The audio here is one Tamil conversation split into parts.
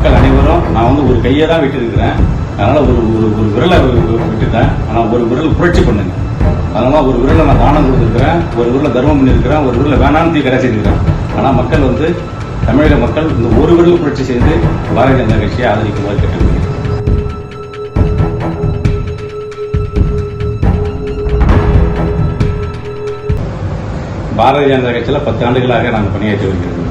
மக்கள் அனைவரும் நான் வந்து ஒரு கையை தான் விட்டுருக்கிறேன். அதனால் ஒரு ஒரு ஒரு விரலை விட்டுட்டேன். ஆனால் ஒரு விரல் புரட்சி பண்ணுங்க. அதனால ஒரு விரலை நான் தானம் கொடுத்துருக்கிறேன். ஒரு விரலை தர்மம் பண்ணியிருக்கிறேன். ஒரு விரலை வேணான்னு தூக்கி கடை ஆனால் மக்கள் வந்து தமிழக மக்கள் இந்த ஒரு விரல் புரட்சி செய்து பாரதிய ஜனதா கட்சியை ஆதரிக்குமாறு கேட்டுக்கிறேன் பாரதிய ஜனதா கட்சியில் பத்து ஆண்டுகளாக நாங்கள் பணியாற்றி வருகிறோம்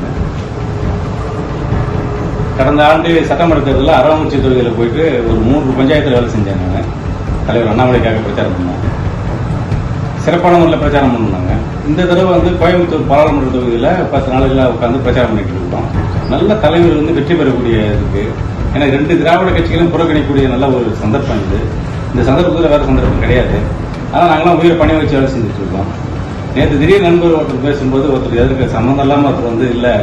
கடந்த ஆண்டு சட்டமன்ற தேர்தலில் அரவங்குறிச்சி தொகுதியில் போயிட்டு ஒரு மூன்று பஞ்சாயத்தில் வேலை செஞ்சாங்க தலைவர் அண்ணாமலைக்காக பிரச்சாரம் பண்ணாங்க சிறப்பான முறையில் பிரச்சாரம் பண்ணாங்க. இந்த தடவை வந்து கோயம்புத்தூர் பாராளுமன்ற தொகுதியில் பத்து நாளில் உட்காந்து பிரச்சாரம் பண்ணிட்டு இருக்கோம். நல்ல தலைவர் வந்து வெற்றி பெறக்கூடிய இருக்கு ஏன்னா ரெண்டு திராவிட கட்சிகளும் புறக்கணிக்கக்கூடிய நல்ல ஒரு சந்தர்ப்பம் இது. இந்த சந்தர்ப்பத்தில் வேறு சந்தர்ப்பம் கிடையாது. ஆனால் நாங்களாம் உயிரை பணி வச்சு வேலை செஞ்சுட்டு இருக்கோம். நேற்று திடீர் நண்பர் ஒருத்தர் பேசும்போது ஒருத்தர் எதற்கு சம்மந்தம் இல்லாமல் ஒருத்தர் வந்து இல்லை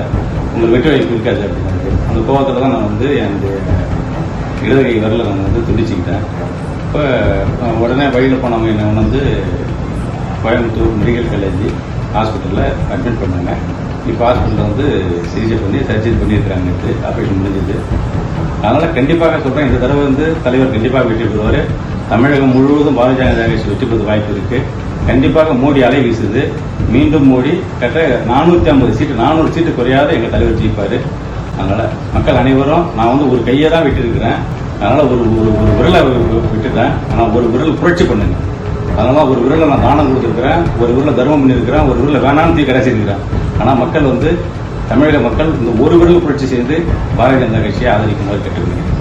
உங்களுக்கு வெற்றி வாய்ப்பு இருக்காது அப்படின்னு அந்த கோபத்தில் தான் நான் வந்து என்னுடைய இடது கை வரல நான் வந்து துடிச்சுக்கிட்டேன் இப்போ உடனே வழியில் போனவங்க என்னை வந்து கோயம்புத்தூர் மெடிக்கல் காலேஜ் ஹாஸ்பிட்டலில் அட்மிட் பண்ணாங்க. இப்போ ஹாஸ்பிட்டலில் வந்து சிகிச்சை பண்ணி சர்ஜரி பண்ணியிருக்கிறாங்க நேற்று ஆப்ரேஷன் முடிஞ்சது. அதனால் கண்டிப்பாக சொல்கிறேன் இந்த தடவை வந்து தலைவர் கண்டிப்பாக வெற்றி பெறுவார். தமிழகம் முழுவதும் பாரதிய ஜனதா கட்சி வெற்றி பெறுவது வாய்ப்பு இருக்குது கண்டிப்பாக மோடி அலை வீசுது. மீண்டும் மோடி கட்ட நானூற்றி ஐம்பது சீட்டு நானூறு சீட்டு குறையாத எங்கள் தலைவர் ஜெயிப்பார். அதனால் மக்கள் அனைவரும் நான் வந்து ஒரு கையை தான் விட்டுருக்கிறேன். அதனால் ஒரு ஒரு ஒரு விரலை விட்டுட்டேன். ஆனால் ஒரு விரல் புரட்சி பண்ணுங்க அதனால ஒரு விரலை நான் தானம் கொடுத்துருக்கிறேன். ஒரு விரலை தர்மம் பண்ணியிருக்கிறேன். ஒரு விரலை வேணான்னு தீ கடை செஞ்சுக்கிறேன் ஆனால் மக்கள் வந்து தமிழக மக்கள் இந்த ஒரு விரல் புரட்சி செய்து பாரதிய ஜனதா கட்சியை ஆதரிக்குமாறு கேட்டுக்கொள்கிறேன்.